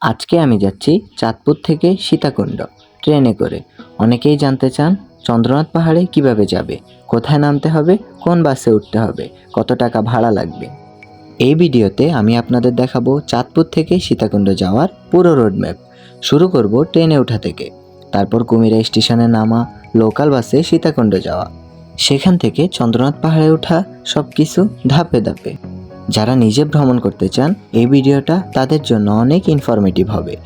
আজকে আমি যাচ্ছি চাঁদপুর থেকে সীতাকুণ্ড, ট্রেনে করে। অনেকেই জানতে চান, চন্দ্রনাথ পাহাড়ে কীভাবে যাবে? কোথায় নামতে হবে? কোন বাসে উঠতে হবে? কত টাকা ভাড়া লাগবে? এই ভিডিওতে আমি আপনাদের দেখাবো চাঁদপুর থেকে সীতাকুণ্ড যাওয়ার পুরো রোড ম্যাপ শুরু করব ট্রেনে ওঠা থেকে। তারপর কুমিরা স্টেশনে নামা লোকাল বাসে সীতাকুণ্ড যাওয়া। সেখান থেকে চন্দ্রনাথ পাহাড়ে ওঠা সব কিছু ধাপে ধাপে। যারা নিজে ভ্রমণ করতে চান, এই ভিডিওটা তাদের জন্য অনেক ইনফরমেটিভ হবে।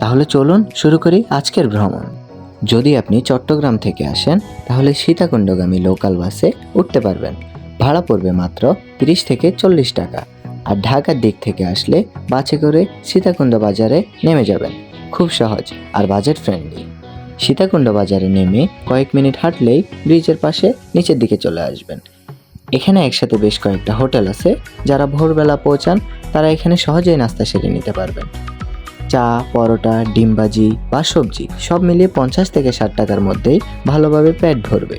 তাহলে চলুন শুরু করি আজকের ভ্রমণ। যদি আপনি চট্টগ্রাম থেকে আসেন, তাহলে সীতাকুণ্ডগামী লোকাল বাসে উঠতে পারবেন। ভাড়া পড়বে মাত্র তিরিশ থেকে চল্লিশ টাকা। আর ঢাকার দিক থেকে আসলে বাসে করে সীতাকুণ্ড বাজারে নেমে যাবেন। খুব সহজ আর বাজেট ফ্রেন্ডলি সীতাকুণ্ড বাজারে নেমে কয়েক মিনিট হাঁটলেই ব্রিজের পাশে নিচের দিকে চলে আসবেন। এখানে একসাথে বেশ কয়েকটা হোটেল আছে, যারা ভোরবেলা পৌঁছান, তারা এখানে সহজেই নাস্তা সেরে নিতে পারবেন। চা, পরোটা ডিমবাজি বা সবজি, সব মিলিয়ে পঞ্চাশ থেকে ষাট টাকার মধ্যেই ভালোভাবে পেট ভরবে।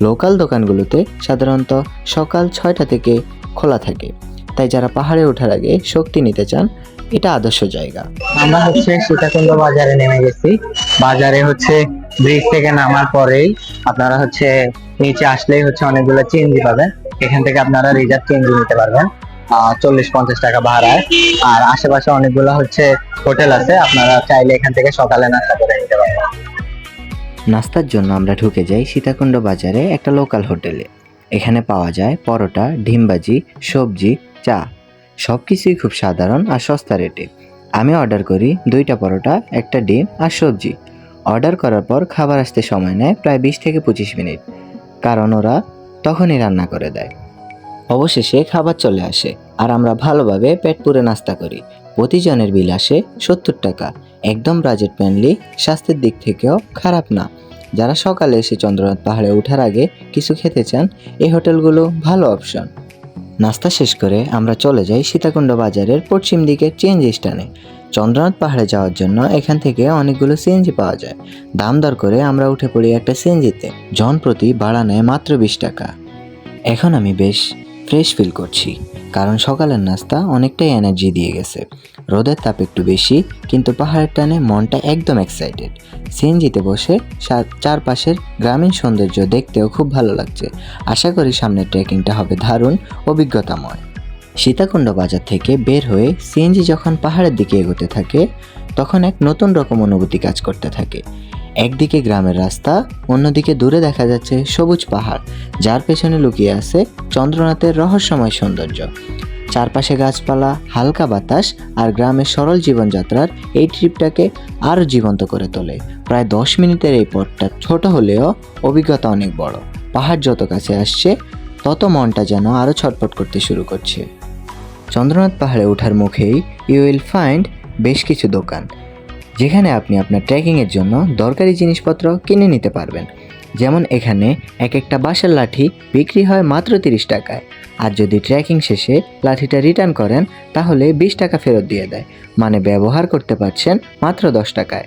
লোকাল দোকানগুলোতে সাধারণত সকাল ছয়টা থেকে খোলা থাকে। তাই যারা পাহাড়ে ওঠার আগে শক্তি নিতে চান, এটা আদর্শ জায়গা। আমরা হচ্ছে সীতাকুণ্ড বাজারে নেমে গেছি। বাজারে হচ্ছে ব্রিজ থেকে নামার পরেই আপনারা হচ্ছে নিচে আসলেই হচ্ছে অনেকগুলো চেঞ্জি পাবেন। এখান থেকে আপনারা রিজার্ভ চেঞ্জি নিতে পারবেন। চল্লিশ, পঞ্চাশ টাকা ভাড়ায়। আর আশেপাশে অনেকগুলো হচ্ছে হোটেল আছে। আপনারা চাইলে এখান থেকে সকালে নাস্তা করে নিতে পারবেন। নাস্তার জন্য আমরা ঢুকে যাই সীতাকুণ্ড বাজারে একটা লোকাল হোটেলে এখানে পাওয়া যায় পরোটা, ডিমবাজি, সবজি, চা। সব কিছুই খুব সাধারণ আর সস্তা রেটে আমি অর্ডার করি দুইটা পরোটা, একটা ডিম আর সবজি। অর্ডার করার পর খাবার আসতে সময় নেয় প্রায় বিশ থেকে পঁচিশ মিনিট। কারণ ওরা তখনই রান্না করে দেয়। অবশেষে খাবার চলে আসে আর আমরা ভালোভাবে পেট পুরে নাস্তা করি। প্রতিজনের বিল আসে সত্তর টাকা। একদম বাজেট ফ্রেন্ডলি স্বাস্থ্যের দিক থেকেও খারাপ না। যারা সকালে এসে চন্দ্রনাথ পাহাড়ে ওঠার আগে কিছু খেতে চান, এই হোটেলগুলো ভালো অপশন নাস্তা শেষ করে আমরা চলে যাই সীতাকুণ্ড বাজারের পশ্চিম দিকের চেঞ্জ স্টানে চন্দ্রনাথ পাহাড়ে যাওয়ার জন্য এখান থেকে অনেকগুলো সিএনজি পাওয়া যায়। দাম দর করে আমরা উঠে পড়ি একটা সিএনজিতে জন প্রতি ভাড়া নেয় মাত্র বিশ টাকা। এখন আমি বেশ ফ্রেশ ফিল করছি, কারণ সকালের নাস্তা অনেকটাই এনার্জি দিয়ে গেছে। রোদের তাপ একটু বেশি, কিন্তু পাহাড়ের টানে মনটা একদম এক্সাইটেড সিএনজিতে বসে চারপাশের গ্রামীণ সৌন্দর্য দেখতেও খুব ভালো লাগছে। আশা করি সামনের ট্রেকিংটা হবে দারুণ, অভিজ্ঞতাময়। সীতাকুণ্ড বাজার থেকে বের হয়ে সিএনজি যখন পাহাড়ের দিকে এগোতে থাকে, তখন এক নতুন রকম অনুভূতি কাজ করতে থাকে। একদিকে গ্রামের রাস্তা, অন্যদিকে দূরে দেখা যাচ্ছে সবুজ পাহাড়, যার পেছনে লুকিয়ে আছে চন্দ্রনাথের রহস্যময় সৌন্দর্য। চারপাশে গাছপালা, হালকা বাতাস আর গ্রামের সরল জীবনযাত্রার এই ট্রিপটাকে আরও জীবন্ত করে তোলে। প্রায় দশ মিনিটের এই পথটা ছোট হলেও অভিজ্ঞতা অনেক বড়। পাহাড় যত কাছে আসছে, তত মনটা যেন আরও ছটফট করতে শুরু করছে। চন্দ্রনাথ পাহাড়ে ওঠার মুখেই ইউ উইল ফাইন্ড বেশ কিছু দোকান, যেখানে আপনি আপনার ট্রেকিংয়ের জন্য দরকারি জিনিসপত্র কিনে নিতে পারবেন। যেমন এখানে এক একটা বাঁশের লাঠি বিক্রি হয় মাত্র তিরিশ টাকায়। আর যদি ট্রেকিং শেষে লাঠিটা রিটার্ন করেন, তাহলে বিশ টাকা ফেরত দিয়ে দেয়। মানে ব্যবহার করতে পারছেন মাত্র দশ টাকায়।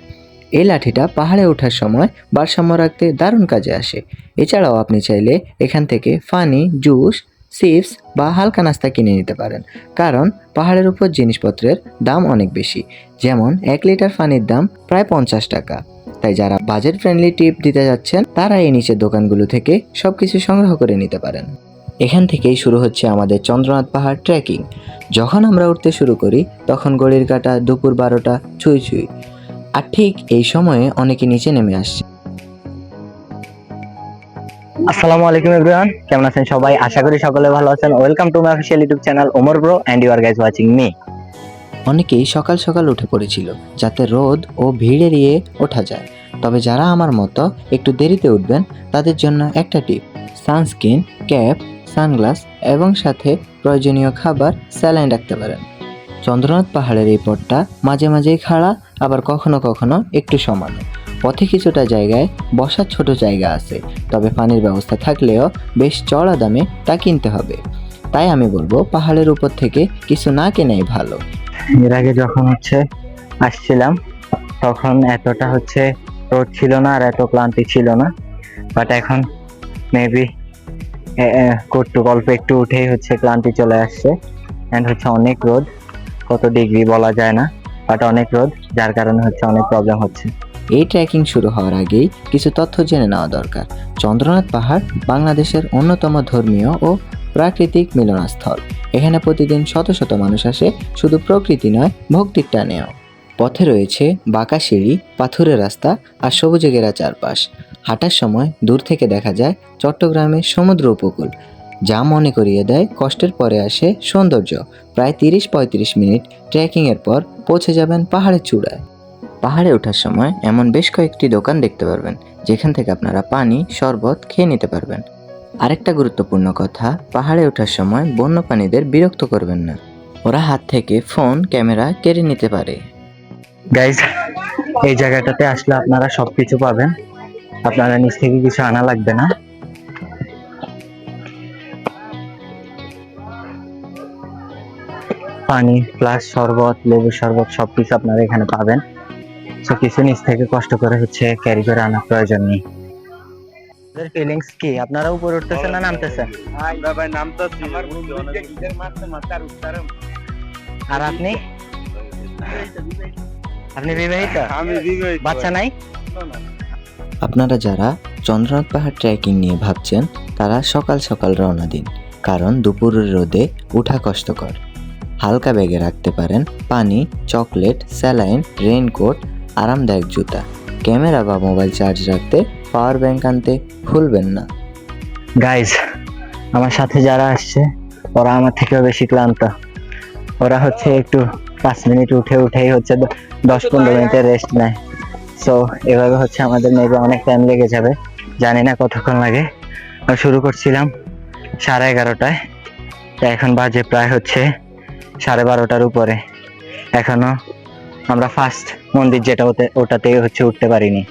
এই লাঠিটা পাহাড়ে ওঠার সময় ভারসাম্য রাখতে দারুণ কাজে আসে। এছাড়াও আপনি চাইলে এখান থেকে ফানি জুস চিপস বা হালকা নাস্তা কিনে নিতে পারেন। কারণ পাহাড়ের উপর জিনিসপত্রের দাম অনেক বেশি। যেমন এক লিটার পানির দাম প্রায় পঞ্চাশ টাকা। তাই যারা বাজেট ফ্রেন্ডলি টিপ দিতে যাচ্ছেন তারা এই নিচের দোকানগুলো থেকে সব কিছু সংগ্রহ করে নিতে পারেন। এখান থেকেই শুরু হচ্ছে আমাদের চন্দ্রনাথ পাহাড় ট্রেকিং যখন আমরা উঠতে শুরু করি তখন গড়ির কাটা দুপুর বারোটা ছুঁই ছুঁই। আর ঠিক এই সময়ে অনেকে নিচে নেমে আসছে। আসসালামু আলাইকুম এভরিওয়ান কেমন আছেন সবাই? আশা করি সকলে ভালো আছেন। Welcome to my official YouTube channel Omar bro and you are guys watching me অনেকেই সকাল সকাল উঠে পড়েছিল যাতে রোদ ও ভিড় এড়িয়ে ওঠা যায়। তবে যারা আমার মতো একটু দেরিতে উঠবেন, তাদের জন্য একটা টিপ। সানস্ক্রিন, ক্যাপ, সানগ্লাস এবং সাথে প্রয়োজনীয় খাবার, স্যালাইন রাখতে পারেন। চন্দ্রনাথ পাহাড়ের এই পথটা মাঝে মাঝেই খাড়া, আবার কখনো কখনো একটু সমান। পথে কিছুটা জায়গায় বসার ছোট জায়গা আছে, তবে পানির ব্যবস্থা থাকলেও বেশ চড়া দামে তা কিনতে হবে। তাই আমি বলব পাহাড়ের উপর থেকে কিছু না কেনাই ভালো। এর আগে যখন হচ্ছে আসছিলাম, তখন এতটা হচ্ছে রোদ ছিল না আর এত ক্লান্তি ছিল না। বাট এখন মেবি একটু গল্প একটু উঠেই হচ্ছে ক্লান্তি চলে আসছে। অ্যান্ড হচ্ছে অনেক রোদ, কত ডিগ্রি বলা যায় না বাট অনেক রোদ, যার কারণে হচ্ছে অনেক প্রবলেম হচ্ছে। এই ট্রেকিং শুরু হওয়ার আগেই কিছু তথ্য জেনে নেওয়া দরকার। চন্দ্রনাথ পাহাড় বাংলাদেশের অন্যতম ধর্মীয় ও প্রাকৃতিক মিলনস্থল। এখানে প্রতিদিন শত শত মানুষ আসে, শুধু প্রকৃতি নয়, ভক্তির টানেও। পথে রয়েছে বাঁকা সিঁড়ি পাথুরের রাস্তা আর সবুজে ঘেরা চারপাশ। হাঁটার সময় দূর থেকে দেখা যায় চট্টগ্রামের সমুদ্র উপকূল। যা মনে করিয়ে দেয় কষ্টের পরে আসে সৌন্দর্য। প্রায় তিরিশ পঁয়ত্রিশ মিনিট ট্রেকিংয়ের পর পৌঁছে যাবেন পাহাড়ের চূড়ায়। পাহাড়ে ওঠার সময় এমন বেশ কয়েকটি দোকান দেখতে পারবেন, যেখান থেকে আপনারা পানি, শরবত খেয়ে নিতে পারবেন। আরেকটা গুরুত্বপূর্ণ কথা, পাহাড়ে ওঠার সময় বন্যপ্রাণীদের বিরক্ত করবেন না। ওরা হাত থেকে ফোন, ক্যামেরা কেড়ে নিতে পারে। গাইজ এই জায়গাটাতে আসলে আপনারা সবকিছু পাবেন। আপনারা নিচ থেকে কিছু আনা লাগবে না। পানি প্লাস শরবত লেবু শরবত সবকিছু আপনারা এখানে পাবেন। তো কিছু নিচ থেকে কষ্ট করে হচ্ছে ক্যারি করে আনার প্রয়োজন নেই। ফিলিংস কি? আপনারা উপরে উঠতেছেন না নামতেছেন? ভাই নামতাছি। আর আপনি? আপনি বিবাহিত? আমি বিবাহিত। বাচ্চা নাই? আপনারা যারা চন্দ্রনাথ পাহাড় ট্রেকিং নিয়ে ভাবছেন তারা সকাল সকাল রওনা দিন কারণ দুপুরের রোদে ওঠা কষ্টকর। হালকা ব্যাগে রাখতে পারেন পানি চকলেট স্যালাইন রেইনকোট আরামদায়ক জুতা। ক্যামেরা বা মোবাইল চার্জ রাখতে পাওয়ার ব্যাংক আনতে ভুলবেন না। গাইজ আমার সাথে যারা আসছে ওরা আমার থেকেও বেশি ক্লান্ত। ওরা হচ্ছে একটু পাঁচ মিনিট উঠে উঠেই হচ্ছে দশ পনেরো মিনিটের রেস্ট নেয়। সো এভাবে হচ্ছে আমাদের মেবি অনেক টাইম লেগে যাবে। জানি না কতক্ষণ লাগে। আর শুরু করছিলাম সাড়ে এগারোটায়। তা এখন বাজে প্রায় হচ্ছে সাড়ে বারোটার উপরে। এখনও আমরা ফার্স্ট মন্দির যেটা ওতে ওটাতে হচ্ছে উঠতে পারিনি।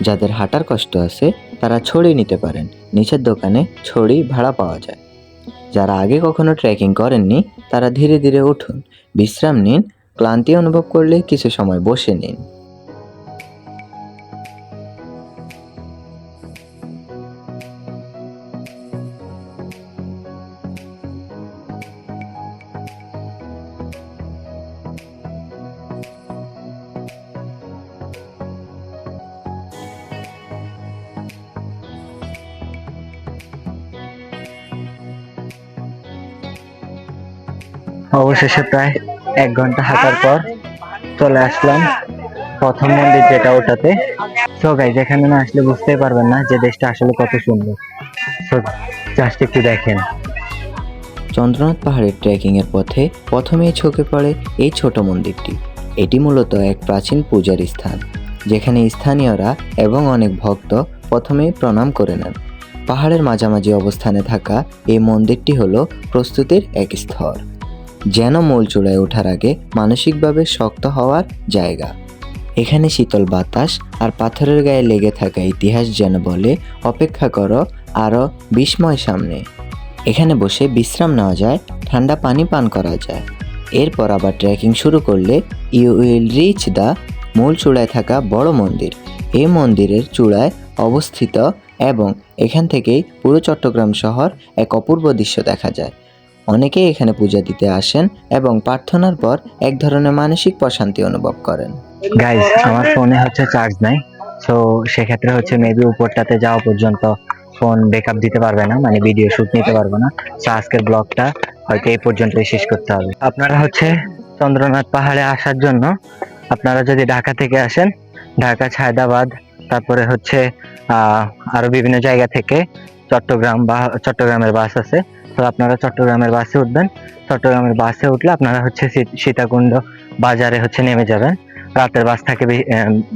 যাদের হাঁটার কষ্ট আছে তারা ছড়ি নিতে পারেন। নিচের দোকানে ছড়ি ভাড়া পাওয়া যায়। যারা আগে কখনো ট্রেকিং করেননি, তারা ধীরে ধীরে উঠুন, বিশ্রাম নিন, ক্লান্তি অনুভব করলে কিছু সময় বসে নিন। অবশেষে প্রায় এক ঘণ্টা হাঁটার পর চলে আসলাম প্রথম মন্দির যেটা ওটাতে। তো গাইজ এখানে না আসলে বুঝতেই পারবেন না যে দেশটা আসলে কত সুন্দর। তো জাস্ট একটু দেখেন। চন্দ্রনাথ পাহাড়ের ট্রেকিংয়ের পথে প্রথমেই চোখে পড়ে এই ছোট মন্দিরটি। এটি মূলত এক প্রাচীন পূজার স্থান, যেখানে স্থানীয়রা এবং অনেক ভক্ত প্রথমেই প্রণাম করে নেন। পাহাড়ের মাঝামাঝি অবস্থানে থাকা এই মন্দিরটি হলো প্রস্তুতির এক স্তর। যেন মূল চূড়ায় ওঠার আগে মানসিকভাবে শক্ত হওয়ার জায়গা। এখানে শীতল বাতাস আর পাথরের গায়ে লেগে থাকা ইতিহাস যেন বলে, অপেক্ষা করো আরও বিস্ময় সামনে। এখানে বসে বিশ্রাম নেওয়া যায়, ঠান্ডা পানি পান করা যায়। এরপর আবার ট্রেকিং শুরু করলে ইউ উইল রিচ দ্য মূল চূড়ায় থাকা বড় মন্দির। এই মন্দিরের চূড়ায় অবস্থিত এবং এখান থেকেই পুরো চট্টগ্রাম শহর এক অপূর্ব দৃশ্য দেখা যায়। অনেকেই এখানে পূজা দিতে আসেন এবং প্রার্থনার পর এক ধরনের মানসিক প্রশান্তি অনুভব করেন। গাইজ আমার ফোনে হচ্ছে চার্জ নাই তো সেক্ষেত্রে হচ্ছে মেবি উপরটাতে যাওয়া পর্যন্ত ফোন ব্যাকআপ দিতে পারবে না মানে ভিডিও শুট নিতে পারবে না। তো আজকের ব্লগটা হয়তো এই পর্যন্তই শেষ করতে হবে। আপনারা হচ্ছে চন্দ্রনাথ পাহাড়ে আসার জন্য আপনারা যদি ঢাকা থেকে আসেন, ঢাকা, ছায়দাবাদ, তারপরে হচ্ছে আরও বিভিন্ন জায়গা থেকে চট্টগ্রাম বা চট্টগ্রামের বাস আছে তো আপনারা চট্টগ্রামের বাসে উঠবেন। চট্টগ্রামের বাসে উঠলে আপনারা হচ্ছে সীতাকুণ্ড বাজারে হচ্ছে নেমে যাবেন। রাতের বাস থাকে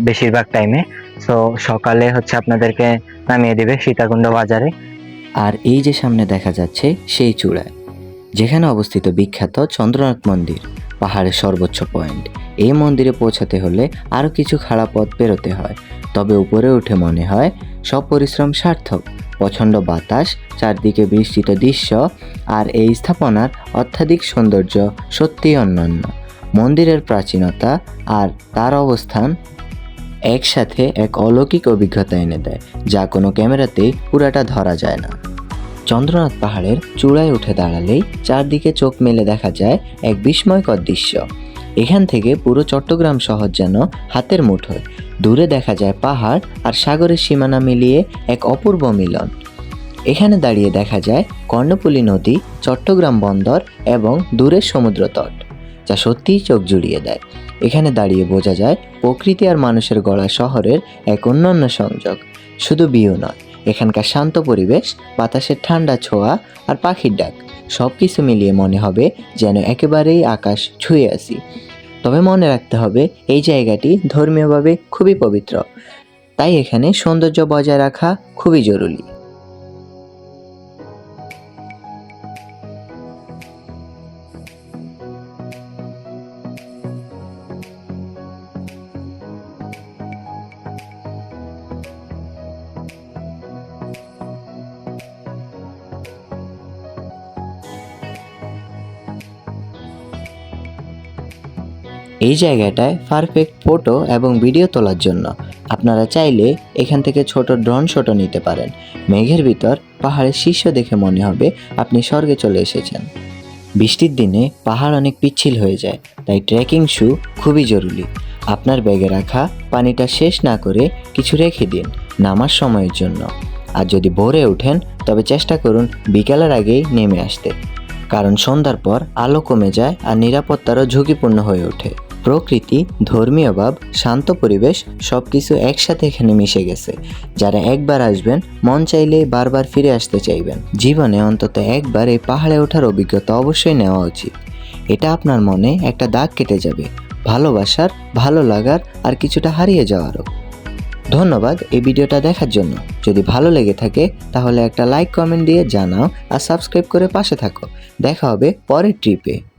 বেশিরভাগ টাইমে তো সকালে হচ্ছে আপনাদেরকে নামিয়ে দেবে সীতাকুণ্ড বাজারে। আর এই যে সামনে দেখা যাচ্ছে, সেই চূড়ায়। যেখানে অবস্থিত বিখ্যাত চন্দ্রনাথ মন্দির, পাহাড়ের সর্বোচ্চ পয়েন্ট এই মন্দিরে পৌঁছাতে হলে আরও কিছু খাড়া পথ পেরোতে হয়। তবে উপরে উঠে মনে হয় সব পরিশ্রম সার্থক। প্রচণ্ড বাতাস, চারদিকে বিস্তৃত দৃশ্য, আর এই স্থাপনার অত্যাধিক সৌন্দর্য সত্যিই অন্যান্য মন্দিরের প্রাচীনতা আর তার অবস্থান একসাথে এক অলৌকিক অভিজ্ঞতা এনে দেয়, যা কোনো ক্যামেরাতেই পুরাটা ধরা যায় না। চন্দ্রনাথ পাহাড়ের চূড়ায় উঠে দাঁড়ালেই চারদিকে চোখ মেলে দেখা যায় এক বিস্ময়কর দৃশ্য। এখান থেকে পুরো চট্টগ্রাম শহর যেন হাতের মুঠোয় দূরে দেখা যায় পাহাড় আর সাগরের সীমানা মিলিয়ে এক অপূর্ব মিলন। এখানে দাঁড়িয়ে দেখা যায় কর্ণফুলী নদী, চট্টগ্রাম বন্দর এবং দূরের সমুদ্র তট, যা সত্যিই চোখ জুড়িয়ে দেয়। এখানে দাঁড়িয়ে বোঝা যায় প্রকৃতি আর মানুষের গড়া শহরের এক অন্যান্য সংযোগ। শুধু বিউ নয়, এখানকার শান্ত পরিবেশ, বাতাসের ঠান্ডা ছোঁয়া আর পাখির ডাক। সব কিছু মিলিয়ে মনে হবে যেন একেবারেই আকাশ ছুঁয়ে আসি তবে মনে রাখতে হবে, এই জায়গাটি ধর্মীয়ভাবে খুবই পবিত্র। তাই এখানে সৌন্দর্য বজায় রাখা খুবই জরুরি। এই জায়গাটায় পারফেক্ট ফটো এবং ভিডিও তোলার জন্য। আপনারা চাইলে এখান থেকে ছোট ড্রোন শটও নিতে পারেন। মেঘের ভিতর পাহাড়ের শীর্ষ দেখে মনে হবে আপনি স্বর্গে চলে এসেছেন। বৃষ্টির দিনে পাহাড় অনেক পিচ্ছিল হয়ে যায়, তাই ট্রেকিং শু খুবই জরুরি। আপনার ব্যাগে রাখা পানিটা শেষ না করে কিছু রেখে দিন নামার সময়ের জন্য। আর যদি ভোরে ওঠেন, তবে চেষ্টা করুন বিকেলের আগেই নেমে আসতে। কারণ সন্ধ্যার পর আলো কমে যায় আর নিরাপত্তারও ঝুঁকিপূর্ণ হয়ে ওঠে। প্রকৃতি, ধর্মীয় ভাব, শান্ত পরিবেশ সব কিছু একসাথে এখানে মিশে গেছে। যারা একবার আসবেন, মন চাইলে বারবার ফিরে আসতে চাইবেন। জীবনে অন্তত একবার এই পাহাড়ে ওঠার অভিজ্ঞতা অবশ্যই নেওয়া উচিত। এটা আপনার মনে একটা দাগ কেটে যাবে। ভালোবাসার, ভালো লাগার আর কিছুটা হারিয়ে যাওয়ারও। ধন্যবাদ এই ভিডিওটা দেখার জন্য। যদি ভালো লেগে থাকে, তাহলে একটা লাইক কমেন্ট দিয়ে জানাও আর সাবস্ক্রাইব করে পাশে থাকো। দেখা হবে পরের ট্রিপে